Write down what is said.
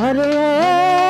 হরে